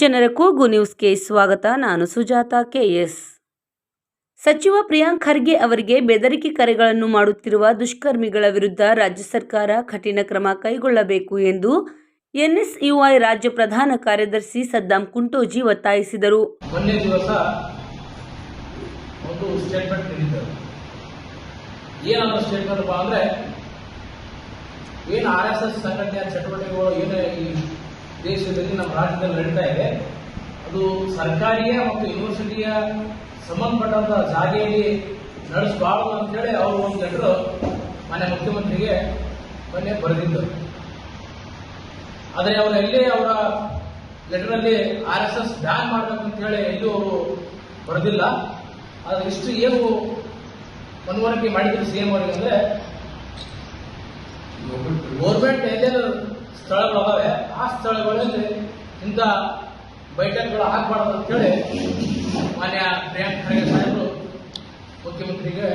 ಜನರ ಕೂಗು ನ್ಯೂಸ್ಗೆ ಸ್ವಾಗತ. ನಾನು ಸುಜಾತ ಕೆಎಸ್ ಸಚಿವ ಪ್ರಿಯಾಂಕ್ ಖರ್ಗೆ ಅವರಿಗೆ ಬೆದರಿಕೆ ಕರೆಗಳನ್ನು ಮಾಡುತ್ತಿರುವ ದುಷ್ಕರ್ಮಿಗಳ ವಿರುದ್ಧ ರಾಜ್ಯ ಸರ್ಕಾರ ಕಠಿಣ ಕ್ರಮ ಕೈಗೊಳ್ಳಬೇಕು ಎಂದು ಎನ್ಎಸ್ಯುಐ ರಾಜ್ಯ ಪ್ರಧಾನ ಕಾರ್ಯದರ್ಶಿ ಸದ್ದಾಂ ಕುಂಟೋಜಿ ಒತ್ತಾಯಿಸಿದರು. ಏನು ಆರ್ ಎಸ್ ಎಸ್ ಸಂಘಟನೆಯ ಚಟುವಟಿಕೆಗಳು, ಏನು ದೇಶದಲ್ಲಿ ನಮ್ಮ ರಾಜ್ಯದಲ್ಲಿ ನಡೀತಾ ಇದೆ. ಅದು ಸರ್ಕಾರಿಯ ಮತ್ತು ಯೂನಿವರ್ಸಿಟಿಯ ಸಂಬಂಧಪಟ್ಟಂತ ಜಾಗೆಯಲ್ಲಿ ನಡೆಸಬಾರದು ಅಂತೇಳಿ ಅವರು ಒಂದು ಲೆಟರ್ ಮಾನ್ಯ ಮುಖ್ಯಮಂತ್ರಿಗೆ ಮೊನ್ನೆ ಬರೆದಿದ್ದರು. ಆದರೆ ಅವರು ಎಲ್ಲಿ ಅವರ ಲೆಟರಲ್ಲಿ ಆರ್ ಎಸ್ ಎಸ್ ಬ್ಯಾನ್ ಮಾಡಬೇಕು ಅಂತ ಹೇಳಿ ಎಲ್ಲೂ ಅವರು ಬರೆದಿಲ್ಲ. ಆದರೆ ಇಷ್ಟು ಏನು ಮನವರಿಕೆ ಮಾಡಿದ್ರು ಸಿ ಎಂ ಅವರಿಗೆ ಅಂದ್ರೆ ಗೌರ್ಮೆಂಟ್ ಎಲ್ಲೆಲ್ಲ ಸ್ಥಳಗಳವೆ ಆ ಸ್ಥಳಗಳಲ್ಲಿ ಇಂಥ ಬೈಠಕ್ಗಳು ಹಾಕಬಾರ್ದು ಅಂತ ಹೇಳಿ ಮಾನ್ಯ ಪ್ರಿಯಾಂಕ್ ಖರ್ಗೆ ಸಾಹೇಬರು ಮುಖ್ಯಮಂತ್ರಿಗೆ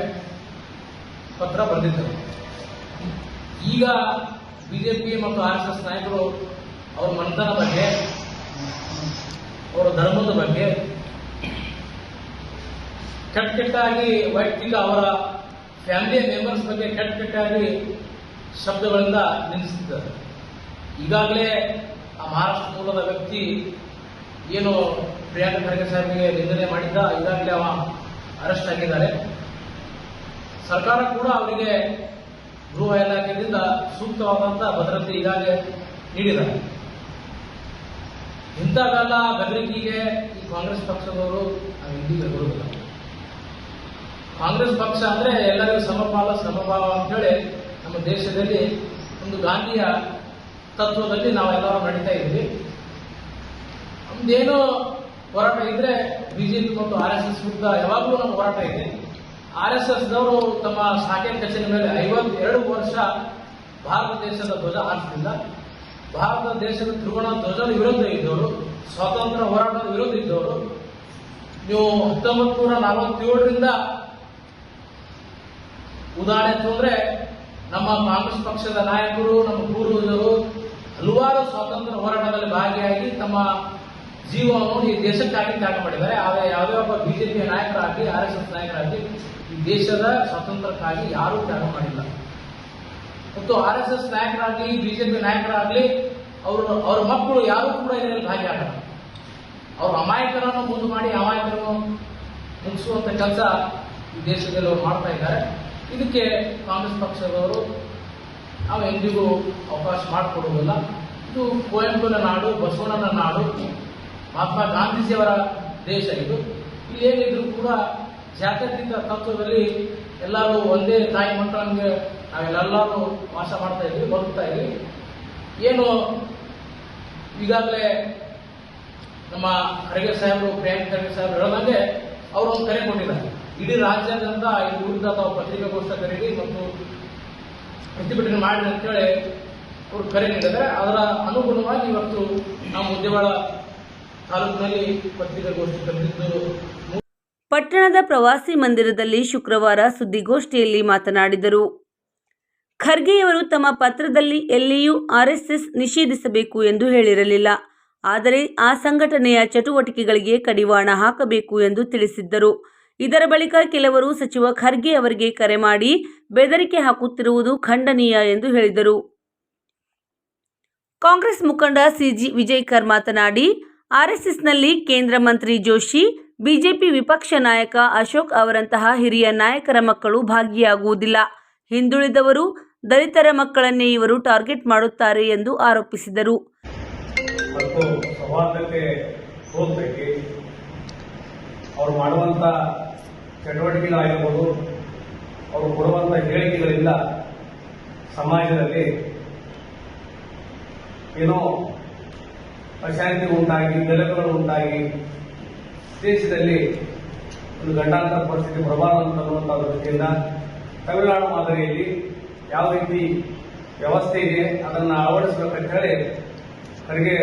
ಪತ್ರ ಬರೆದಿದ್ದರು. ಈಗ ಬಿಜೆಪಿ ಮತ್ತು ಆರ್ ಎಸ್ ಎಸ್ ನಾಯಕರು ಅವರ ಮನತನ ಬಗ್ಗೆ, ಅವರ ಧರ್ಮದ ಬಗ್ಗೆ ಕೆಟ್ಟ ಕೆಟ್ಟಾಗಿ ವೈಯಕ್ತಿಕ ಅವರ ಫ್ಯಾಮಿಲಿ ಮೆಂಬರ್ಸ್ ಬಗ್ಗೆ ಕೆಟ್ಟ ಕೆಟ್ಟಾಗಿ ಶಬ್ದಗಳಿಂದ ನಿಲ್ಲಿಸುತ್ತಿದ್ದಾರೆ ಈಗಾಗಲೇ ಆ ಮಹಾರಾಷ್ಟ್ರ ಮೂಲದ ವ್ಯಕ್ತಿ ಏನು ಪ್ರಿಯಾಂಕ ಖರ್ಗೆ ಸಾಹೇಬ್ಗೆ ನಿಂದನೆ ಮಾಡಿದ್ದ, ಈಗಾಗಲೇ ಅವ ಅರೆಸ್ಟ್ ಆಗಿದ್ದಾರೆ. ಸರ್ಕಾರ ಕೂಡ ಅವರಿಗೆ ಗೃಹ ಇಲಾಖೆಯಿಂದ ಸೂಕ್ತವಾದಂತಹ ಭದ್ರತೆ ಈಗಾಗಲೇ ನೀಡಿದ್ದಾರೆ. ಇಂಥವೆಲ್ಲ ಬೆದರಿಕೆಗೆ ಈ ಕಾಂಗ್ರೆಸ್ ಪಕ್ಷದವರು ಇಂದಿಗೆ ಬರುವುದಿಲ್ಲ ಕಾಂಗ್ರೆಸ್ ಪಕ್ಷ ಅಂದ್ರೆ ಎಲ್ಲರಿಗೂ ಸಮಪಾಲ, ಸಮಭಾವ ಅಂತ ಹೇಳಿ ನಮ್ಮ ದೇಶದಲ್ಲಿ ಒಂದು ಗಾಂಧಿಯ ತತ್ವದಲ್ಲಿ ನಾವೆಲ್ಲರೂ ನಡೀತಾ ಇದ್ವಿ ನಮ್ದೇನೋ ಹೋರಾಟ ಇದ್ರೆ ಬಿಜೆಪಿ ಮತ್ತು ಆರ್ ಎಸ್ ಎಸ್ ವಿರುದ್ಧ ಯಾವಾಗಲೂ ನಮ್ಮ ಹೋರಾಟ ಇದೆ. ಆರ್ ಎಸ್ ಎಸ್ ದವರು ತಮ್ಮ ಶಾಖೆ ಕಚೇರಿ ಮೇಲೆ ಐವತ್ತೆರಡು ವರ್ಷ ಭಾರತ ದೇಶದ ಧ್ವಜ ಹಾರಿಸಲಿಲ್ಲ ಭಾರತ ದೇಶದ ತ್ರಿವರ್ಣ ಧ್ವಜದ ವಿರುದ್ಧ ಇದ್ದವರು, ಸ್ವಾತಂತ್ರ್ಯ ಹೋರಾಟದ ವಿರುದ್ಧ ಇದ್ದವರು. ನೀವು ಹತ್ತೊಂಬತ್ತು ನೂರ ನಲವತ್ತೇಳರಿಂದ ಉದಾಹರಣೆ ತೊಂದರೆ ನಮ್ಮ ಕಾಂಗ್ರೆಸ್ ಪಕ್ಷದ ನಾಯಕರು, ನಮ್ಮ ಪೂರ್ವಜರು ಹಲವಾರು ಸ್ವಾತಂತ್ರ್ಯ ಹೋರಾಟದಲ್ಲಿ ಭಾಗಿಯಾಗಿ ತಮ್ಮ ಜೀವವನ್ನು ಈ ದೇಶಕ್ಕಾಗಿ ತ್ಯಾಗ ಮಾಡಿದ್ದಾರೆ. ಆದರೆ ಯಾವುದೇ ಒಬ್ಬ ಬಿಜೆಪಿಯ ನಾಯಕರಾಗಲಿ, ಆರ್ ಎಸ್ ಎಸ್ ನಾಯಕರಾಗಲಿ ಈ ದೇಶದ ಸ್ವಾತಂತ್ರ್ಯಕ್ಕಾಗಿ ಯಾರೂ ತ್ಯಾಗ ಮಾಡಿಲ್ಲ. ಮತ್ತು ಆರ್ ಎಸ್ ಎಸ್ ನಾಯಕರಾಗಲಿ, ಬಿಜೆಪಿ ನಾಯಕರಾಗಲಿ, ಅವರು, ಅವ್ರ ಮಕ್ಕಳು ಯಾರು ಕೂಡ ಇದರಲ್ಲಿ ಭಾಗಿಯಾಗಲ್ಲ ಅವರು ಅಮಾಯಕರನ್ನು ಮುಂದೆ ಮಾಡಿ ಅಮಾಯಕರನ್ನು ಮುಗಿಸುವಂತ ಕೆಲಸ ಈ ದೇಶದಲ್ಲಿ ಅವರು ಮಾಡ್ತಾ ಇದ್ದಾರೆ. ಇದಕ್ಕೆ ಕಾಂಗ್ರೆಸ್ ಪಕ್ಷದವರು ನಾವು ಎಂದಿಗೂ ಅವಕಾಶ ಮಾಡಿಕೊಡುವುದಿಲ್ಲ. ಇದು ಕುವೆಂಪುನ ನಾಡು, ಬಸವಣ್ಣನ ನಾಡು, ಮಹಾತ್ಮ ಗಾಂಧೀಜಿಯವರ ದೇಶ ಇದು. ಇಲ್ಲಿ ಏನಿದ್ರು ಕೂಡ ಜಾತ್ಯತೀತ ತತ್ವದಲ್ಲಿ ಎಲ್ಲರೂ ಒಂದೇ ತಾಯಿ ಮಕ್ಕಳಿಗೆ ನಾವೆಲ್ಲರೂ ವಾಸ ಮಾಡ್ತಾ ಇದ್ವಿ, ಬದುಕ್ತಾ ಇದ್ವಿ. ಏನು ಈಗಾಗಲೇ ನಮ್ಮ ಖರ್ಗೆ ಸಾಹೇಬರು, ಪ್ರೇಮ್ ಖರ್ಗೆ ಸಾಹೇಬರು ಹೇಳದಂಗೆ ಅವರು ಒಂದು ಕರೆ ಕೊಟ್ಟಿದ್ದಾರೆ. ಇಡೀ ರಾಜ್ಯಾದ್ಯಂತ ಈ ಊರಿನ ತಾವು ಪತ್ರಿಕಾಗೋಷ್ಠಿ ಕರೀರಿ ಮತ್ತು ಪ್ರತಿಭಟನೆ ಮಾಡಿ ಅಂತೇಳಿ ಅವರು ಕರೆ ನೀಡಿದ್ದಾರೆ ಅದರ ಅನುಗುಣವಾಗಿ ಇವತ್ತು ನಾವು ಮುದ್ದೇವಾಡ ತಾಲೂಕಿನಲ್ಲಿ ಪತ್ರಿಕಾಗೋಷ್ಠಿ ಕರೆದಿದ್ದು ಪಟ್ಟಣದ ಪ್ರವಾಸಿ ಮಂದಿರದಲ್ಲಿ ಶುಕ್ರವಾರ ಸುದ್ದಿಗೋಷ್ಠಿಯಲ್ಲಿ ಮಾತನಾಡಿದರು. ಖರ್ಗೆಯವರು ತಮ್ಮ ಪತ್ರದಲ್ಲಿ ಎಲ್ಲಿಯೂ ಆರ್ಎಸ್ಎಸ್ ನಿಷೇಧಿಸಬೇಕು ಎಂದು ಹೇಳಿರಲಿಲ್ಲ. ಆದರೆ ಆ ಸಂಘಟನೆಯ ಚಟುವಟಿಕೆಗಳಿಗೆ ಕಡಿವಾಣ ಹಾಕಬೇಕು ಎಂದು ತಿಳಿಸಿದ್ದರು. ಇದರ ಬಳಿಕ ಕೆಲವರು ಸಚಿವ ಖರ್ಗೆ ಅವರಿಗೆ ಕರೆ ಮಾಡಿ ಬೆದರಿಕೆ ಹಾಕುತ್ತಿರುವುದು ಖಂಡನೀಯ ಎಂದು ಹೇಳಿದರು. ಕಾಂಗ್ರೆಸ್ ಮುಖಂಡ ಸಿಜಿ ವಿಜಯ್ಕರ್ ಮಾತನಾಡಿ, ಆರ್ಎಸ್ಎಸ್ನಲ್ಲಿ ಕೇಂದ್ರ ಮಂತ್ರಿ ಜೋಶಿ, ಬಿಜೆಪಿ ವಿಪಕ್ಷ ನಾಯಕ ಅಶೋಕ್ ಅವರಂತಹ ಹಿರಿಯ ನಾಯಕರ ಮಕ್ಕಳು ಭಾಗಿಯಾಗುವುದಿಲ್ಲ. ಹಿಂದುಳಿದವರು ದಲಿತರ ಮಕ್ಕಳನ್ನೇ ಇವರು ಟಾರ್ಗೆಟ್ ಮಾಡುತ್ತಾರೆ ಎಂದು ಆರೋಪಿಸಿದರು. ಅವ್ರು ಅವರು ಕೊಡುವಂತ ಹೇಳಿಕೆಗಳಿಂದ ಸಮಾಜದಲ್ಲಿ ಏನೋ ಅಶಾಂತಿ ಉಂಟಾಗಿ ನೆಲೆಗಳು ಉಂಟಾಗಿ, ದೇಶದಲ್ಲಿ ಒಂದು ಗಂಡಾಂತರ ಪರಿಸ್ಥಿತಿ ಬರಬಾರದು ಅನ್ನುವಂಥ ದೃಷ್ಟಿಯಿಂದ ತಮಿಳುನಾಡು ಮಾದರಿಯಲ್ಲಿ ಯಾವ ರೀತಿ ವ್ಯವಸ್ಥೆ ಇದೆ, ಅದನ್ನು ಅಳವಡಿಸಬೇಕಂತ ಹೇಳಿ ಖರ್ಗೆ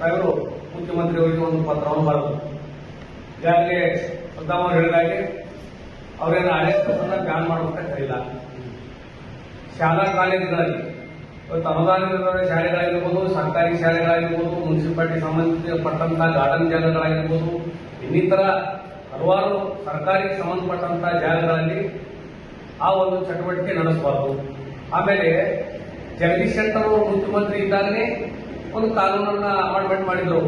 ಮುಖ್ಯಮಂತ್ರಿ ಮುಖ್ಯಮಂತ್ರಿಯವರಿಗೆ ಒಂದು ಪತ್ರವನ್ನು ಬರೆದರು. ಈಗಾಗಲೇ ಸುದ್ದಾಮ ಅವರು ಹೇಳಿದಾಗೆ ಅವರೇನು ಅನ್ನ ಬ್ಯಾನ್ ಮಾಡಬೇಕಂತ ಹೇಳಿಲ್ಲ ಶಾಲಾ ಕಾಲೇಜುಗಳಲ್ಲಿ ಇವತ್ತು ಅನುದಾನದ ಶಾಲೆಗಳಾಗಿರ್ಬೋದು, ಸರ್ಕಾರಿ ಶಾಲೆಗಳಾಗಿರ್ಬೋದು, ಮುನ್ಸಿಪಾಲಿಟಿ ಸಂಬಂಧಪಟ್ಟಂತಹ ಗಾರ್ಡನ್ ಜಾಗಗಳಾಗಿರ್ಬೋದು, ಇನ್ನಿತರ ಹಲವಾರು ಸರ್ಕಾರಿಗೆ ಸಂಬಂಧಪಟ್ಟಂತಹ ಜಾಗಗಳಲ್ಲಿ ಆ ಒಂದು ಚಟುವಟಿಕೆ ನಡೆಸಬಾರ್ದು. ಆಮೇಲೆ ಜಗದೀಶ್ ಶೆಟ್ಟರ್ ಮುಖ್ಯಮಂತ್ರಿ ಇದ್ದಾಗಲೇ ಒಂದು ಕಾನೂನನ್ನ ಅಮೆಂಡ್ಮೆಂಟ್ ಮಾಡಿದ್ರು.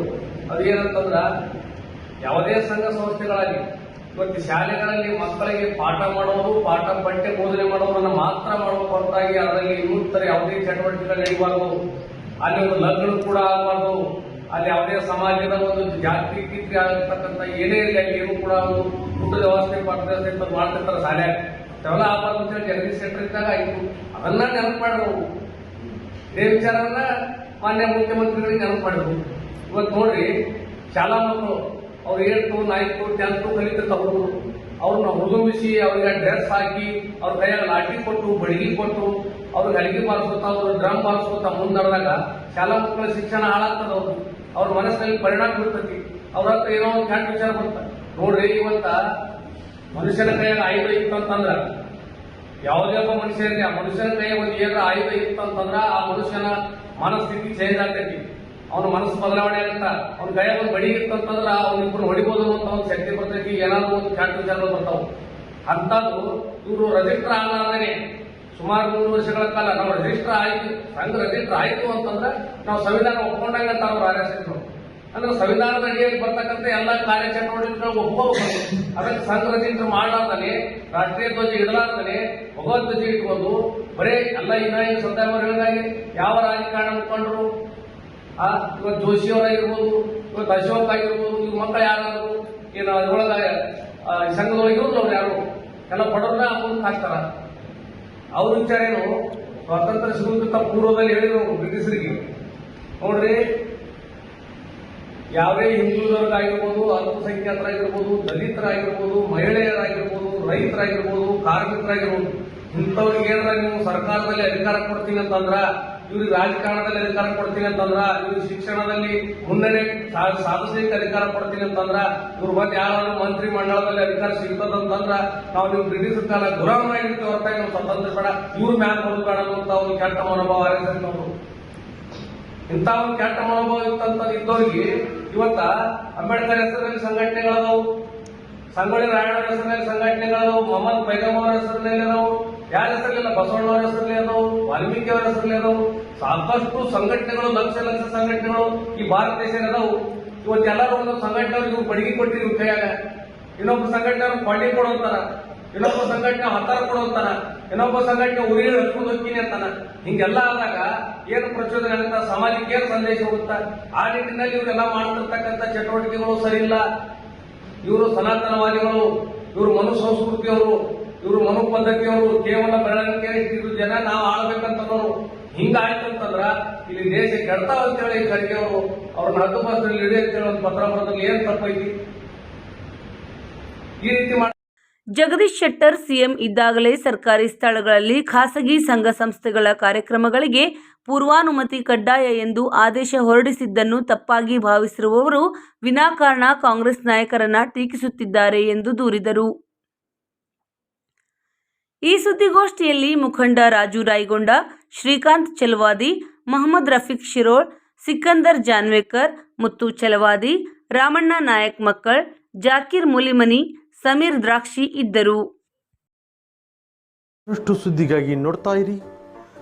ಅದು ಏನಂತಂದ್ರೆ ಯಾವುದೇ ಸಂಘ ಸಂಸ್ಥೆಗಳಾಗಿ ಇವತ್ತು ಶಾಲೆಗಳಲ್ಲಿ ಮಕ್ಕಳಿಗೆ ಪಾಠ ಮಾಡೋದು ಪಾಠ ಪಠ್ಯ ಬೋಧನೆ ಮಾಡೋದನ್ನ ಮಾತ್ರ ಮಾಡುವ ಹೊರತಾಗಿ ಅದರಲ್ಲಿ ಇನ್ನಿತರ ಯಾವುದೇ ಚಟುವಟಿಕೆಗಳು ನಡೆಯಬಾರದು ಅಲ್ಲಿ ಒಂದು ಲಗ್ನ ಕೂಡ ಆಗಬಾರ್ದು. ಅಲ್ಲಿ ಯಾವುದೇ ಸಮಾಜದ ಒಂದು ಜಾತಿ ಕೀರ್ತಿ ಆಗಿರ್ತಕ್ಕಂಥ ಏನೇ ಇರಲಿ ಅಲ್ಲಿ ಏನು ಕೂಡ ಒಂದು ಊಟದ ವ್ಯವಸ್ಥೆ ಇಂಥದ್ದು ಮಾಡ್ತಿರ್ತಾರೆ ಶಾಲೆ. ಅವೆಲ್ಲ ಆಗಬಾರ್ದು ಅಂತ ಹೇಳಿ ಜಗದೀಶ್ ಶೆಟ್ಟರ್ ಇದ್ದಾಗ ಅದನ್ನ ನೆನಪು ಮಾಡಿದ್ರು ಇದೇ ವಿಚಾರವನ್ನ ಮಾನ್ಯ ಮುಖ್ಯಮಂತ್ರಿಗಳಿಗೆ ನೆನಪು ಮಾಡಿದ್ರು ಇವತ್ತು ನೋಡ್ರಿ, ಶಾಲಾ ಮಕ್ಕಳು ಅವ್ರು ಏಳ್ತು ನಾಲ್ಕು ಟೆಂತು ಕಲಿತಿರ್ತಾವ ಅವರು ಅವ್ರನ್ನ ಹುದುಂಬಿಸಿ ಅವ್ರಿಗೆ ಡ್ರೆಸ್ ಹಾಕಿ, ಅವ್ರ ಕೈಯಾಗ ಲಾಠಿ ಕೊಟ್ಟು, ಬಡಗಿ ಕೊಟ್ಟು, ಅವ್ರಿಗೆ ಅಡಿಗೆ ಬಾರಿಸ್ಕೊತ ಅವ್ರ ಡ್ರಮ್ ಬಾರಿಸ್ಕೊತ ಮುಂದಡ್ದಾಗ ಶಾಲಾ ಮಕ್ಕಳ ಶಿಕ್ಷಣ ಹಾಳಾಗ್ತದ ಅವ್ರು ಅವ್ರ ಮನಸ್ಸಿನಲ್ಲಿ ಪರಿಣಾಮ ಬೀಳ್ತತಿ ಅವ್ರ ಹತ್ರ ಏನೋ ಒಂದು ಕೆಟ್ಟ ವಿಚಾರ ಬರ್ತದೆ ನೋಡ್ರಿ, ಇವತ್ತ ಮನುಷ್ಯನ ಕೈಯಾಗ ಆಯುಧ ಇತ್ತು ಅಂತಂದ್ರ, ಯಾವುದೇ ಒಬ್ಬ ಮನುಷ್ಯ ಆ ಮನುಷ್ಯನ ಕೈಯಾಗ ಒಂದು ಏನಾರ ಆಯುಧ ಇತ್ತು ಅಂತಂದ್ರ ಆ ಮನುಷ್ಯನ ಮನಸ್ಥಿತಿ ಚೇಂಜ್ ಆಗ್ತೈತಿ. ಅವನ ಮನಸ್ಸು ಬದಲಾವಣೆ ಅಂತ ಅವ್ನ ಕೈಯಾಗ ಒಂದು ಬಡಿ ಇತ್ತು ಅಂತಂದ್ರ ಅವ್ನಿಬ್ರು ಹೊಡಿಬೋದು ಅಂತ ಒಂದು ಶಕ್ತಿ ಬರ್ತೈತಿ, ಏನಾದ್ರು ಒಂದು ಕೆಟ್ಟ ವಿಚಾರಗಳು ಬರ್ತಾವ. ಅಂತದ್ದು ಇವರು ರಜಿಸ್ಟರ್ ಆಗಲಾರ್ದೇನೆ. ಸುಮಾರು ಮೂರು ವರ್ಷಗಳ ಕಾಲ ನಾವು ರಿಜಿಸ್ಟರ್ ಆಯ್ತು, ಸಂಘ ರಿಜಿಸ್ಟರ್ ಆಯ್ತು ಅಂತಂದ್ರೆ ನಾವು ಸಂವಿಧಾನ ಒಪ್ಕೊಂಡಂಗ ಅಂತ ಅವ್ರು ಆರ್ ಎಸ್ ಅಂದ್ರೆ ಸಂವಿಧಾನದ ಅಡಿಯಲ್ಲಿ ಬರ್ತಕ್ಕಂಥ ಎಲ್ಲಾ ಕಾರ್ಯಚರಣೆ ಒಪ್ಪಬೇಕು ಅದಕ್ಕೆ ಸಂಘ ರಜಿಸ್ಟರ್ ಮಾಡಲಾರ್ದನೆ, ರಾಷ್ಟ್ರೀಯ ಧ್ವಜ ಇಡಲಾರ್ದನೆ ಭಗವದ್ ಧ್ವಜ ಇಟ್ಕೊಂಡು ಬರೇ ಎಲ್ಲ ಇನ್ನ ಈಗ ಸಂದರ್ಭ ಹೇಳಿದಾಗೆ ಯಾವ ರಾಜಕಾರಣ ಮುಖಂಡರು ಇವತ್ತು ಜೋಶಿಯವರಾಗಿರ್ಬೋದು ಇವತ್ತು ಅಶೋಕ್ ಆಗಿರ್ಬೋದು ಇವ್ರ ಮಕ್ಕಳು ಯಾರಾದ್ರು ಏನು ಅದ್ರೊಳಗ ಆ, ಸಂಘದೊಳಗೆ ಇರೋದು ಅವ್ರು ಯಾರು? ಎಲ್ಲ ಬಡವ್ರನ್ನ ಮುಂದಕ್ಕೆ ಹಾಕ್ತಾರ ಅವ್ರ ವಿಚಾರ ಏನು? ಸ್ವತಂತ್ರ ಸಿಗುವಂತ ಪೂರ್ವದಲ್ಲಿ ಹೇಳಿದ್ರು ಬ್ರಿಟಿಷರಿಗೆ. ನೋಡ್ರಿ ಯಾವುದೇ ಹಿಂದುಳಿದವರಾಗಿರ್ಬೋದು ಅಲ್ಪಸಂಖ್ಯಾತರಾಗಿರ್ಬೋದು ದಲಿತರಾಗಿರ್ಬೋದು ಮಹಿಳೆಯರಾಗಿರ್ಬೋದು ರೈತರಾಗಿರ್ಬೋದು ಕಾರ್ಮಿಕರಾಗಿರ್ಬೋದು ಇಂಥವ್ರಿಗೆ ಏನಾರ ನೀವು ಸರ್ಕಾರದಲ್ಲಿ ಅಧಿಕಾರ ಕೊಡ್ತೀನಿ ಅಂತಂದ್ರ ಇವ್ರಿಗೆ ರಾಜಕಾರಣದಲ್ಲಿ ಅಧಿಕಾರ ಕೊಡ್ತೀನಿ ಅಂತಂದ್ರ, ಇವ್ರಿಗೆ ಶಿಕ್ಷಣದಲ್ಲಿ ಮುನ್ನಡೆ ಸಾಧಿಸಲಿಕ್ಕೆ ಅಧಿಕಾರ ಕೊಡ್ತೀನಿ ಅಂತಂದ್ರ, ಇವ್ರ ಬಂದು ಯಾರಾದ್ರೂ ಮಂತ್ರಿ ಮಂಡಳದಲ್ಲಿ ಅಧಿಕಾರ ಸಿಗ್ತದಂತಂದ್ರ ನಾವು ನೀವು ಬ್ರಿಟಿಷ್ ಕಾಲ ಗುಲಾಮರಾಗಿರ್ತೀವಿ ಹೊರತಾಗಿ ನಾವು ಸ್ವತಂತ್ರ ಬೇಡ. ಇವ್ರ ಮ್ಯಾಲ ಬರೋದು ಅಂತ ಒಂದು ಕೆಟ್ಟ ಮನೋಭಾವ ಆರಿಸಿದ್ರು ಇಂಥ ಒಂದು ಕೆಟ್ಟ ಮನೋಭಾವ ಇತ್ತಂತ ಇದ್ದವ್ರಿಗೆ ಇವತ್ತ ಅಂಬೇಡ್ಕರ್ ಹೆಸರಲ್ಲಿ ಸಂಘಟನೆಗಳದಾವು. ಸಂಗೊಳ್ಳಿ ರಾಯಣ್ಣವ್ರ ಹೆಸರಿನಲ್ಲಿ ಸಂಘಟನೆಗಳು ಮೊಹಮ್ಮದ್ ಪೈಗಮ್ ಅವರ ಹೆಸರಿನಲ್ಲಿ ಅದಾವು ಯಾರ ಹೆಸರಲ್ಲಿಲ್ಲ ಬಸವಣ್ಣವರ ಹೆಸರಲ್ಲಿ ಅದಾವು ವಾಲ್ಮೀಕಿ ಅವರ ಹೆಸರಲ್ಲಿ ಅದಾವು ಸಾಕಷ್ಟು ಸಂಘಟನೆಗಳು, ಲಕ್ಷ ಲಕ್ಷ ಸಂಘಟನೆಗಳು ಈ ಭಾರತ ದೇಶ ಇವತ್ತು ಇವತ್ತೆಲ್ಲರೂ ಒಂದು ಸಂಘಟನೆಯವ್ರಿಗೆ ಇವ್ರು ಬಡಗಿ ಕೊಟ್ಟಿರಿ ಇವ್ರ ಕೈಯಾಗ. ಇನ್ನೊಬ್ಬ ಸಂಘಟನೆ ಕೊಂಡಿ ಕೊಡೋಂತಾರ ಇನ್ನೊಬ್ಬ ಸಂಘಟನೆ ಹತ್ತಾರ ಕೊಡೋಂತಾನ ಇನ್ನೊಬ್ಬ ಸಂಘಟನೆ ಉರಿ ಹಚ್ಕೊಂಡು ಹೋಗ್ತೀನಿ ಅಂತಾನ ಹಿಂಗೆಲ್ಲ ಆದಾಗ ಏನು ಪ್ರಚೋದನೆ ಆಗುತ್ತ? ಸಮಾಜಕ್ಕೆ ಏನು ಸಂದೇಶ ಹೋಗುತ್ತಾ? ಆ ನಿಟ್ಟಿನಲ್ಲಿ ಇವರೆಲ್ಲ ಮಾಡ್ತಿರ್ತಕ್ಕಂಥ ಚಟುವಟಿಕೆಗಳು ಸರಿ ಇಲ್ಲ ಇವರು ಸನಾತನವಾದಿಗಳು, ಇವರು ಮನು ಸಂಸ್ಕೃತಿಯವರು, ಇವರು ಮನು ಪದ್ಧತಿಯವರು, ಕೇವಲ ಬೆಳವಣಿಗೆ ಇದು ಜನ, ನಾವು ಆಳ್ಬೇಕಂತನವರು ಹಿಂಗಾಯ್ತಂತಂದ್ರ ಇಲ್ಲಿ ದೇಶ ಕೆಡ್ತಾವ ಅಂತೇಳಿ ಖರ್ಗೆ ಅವರು. ಅವ್ರನ್ನ ಹತ್ತು ಬಸ್ನಲ್ಲಿ ಇಡಿ ಅಂತೇಳಿ ಒಂದು ಪತ್ರ ಬರೋದ್ರಲ್ಲಿ ಏನ್ ತಪ್ಪೈತಿ ಈ ರೀತಿ ಮಾಡ ಜಗದೀಶ್ ಶೆಟ್ಟರ್ ಸಿಎಂ ಇದ್ದಾಗಲೇ ಸರ್ಕಾರಿ ಸ್ಥಳಗಳಲ್ಲಿ ಖಾಸಗಿ ಸಂಘ ಸಂಸ್ಥೆಗಳ ಕಾರ್ಯಕ್ರಮಗಳಿಗೆ ಪೂರ್ವಾನುಮತಿ ಕಡ್ಡಾಯ ಎಂದು ಆದೇಶ ಹೊರಡಿಸಿದ್ದನ್ನು ತಪ್ಪಾಗಿ ಭಾವಿಸಿರುವವರು ವಿನಾಕಾರಣ ಕಾಂಗ್ರೆಸ್ ನಾಯಕರನ್ನ ಟೀಕಿಸುತ್ತಿದ್ದಾರೆ ಎಂದು ದೂರಿದರು. ಈ ಸುದ್ದಿಗೋಷ್ಠಿಯಲ್ಲಿ ಮುಖಂಡ ರಾಜು ರಾಯಗೊಂಡ, ಶ್ರೀಕಾಂತ್ ಚಲವಾದಿ, ಮಹಮ್ಮದ್ ರಫೀಕ್ ಶಿರೋಳ್, ಸಿಕಂದರ್ ಜಾನ್ವೇಕರ್ ಮುತ್ತು ಚಲವಾದಿ, ರಾಮಣ್ಣ ನಾಯಕ್ ಮಕ್ಕಳ್, ಜಾಕಿರ್ ಮುಲಿಮನಿ, ಸಮೀರ್ ದ್ರಾಕ್ಷಿ ಇದ್ದರು. ಸುದ್ದಿಗಾಗಿ ನೋಡ್ತಾ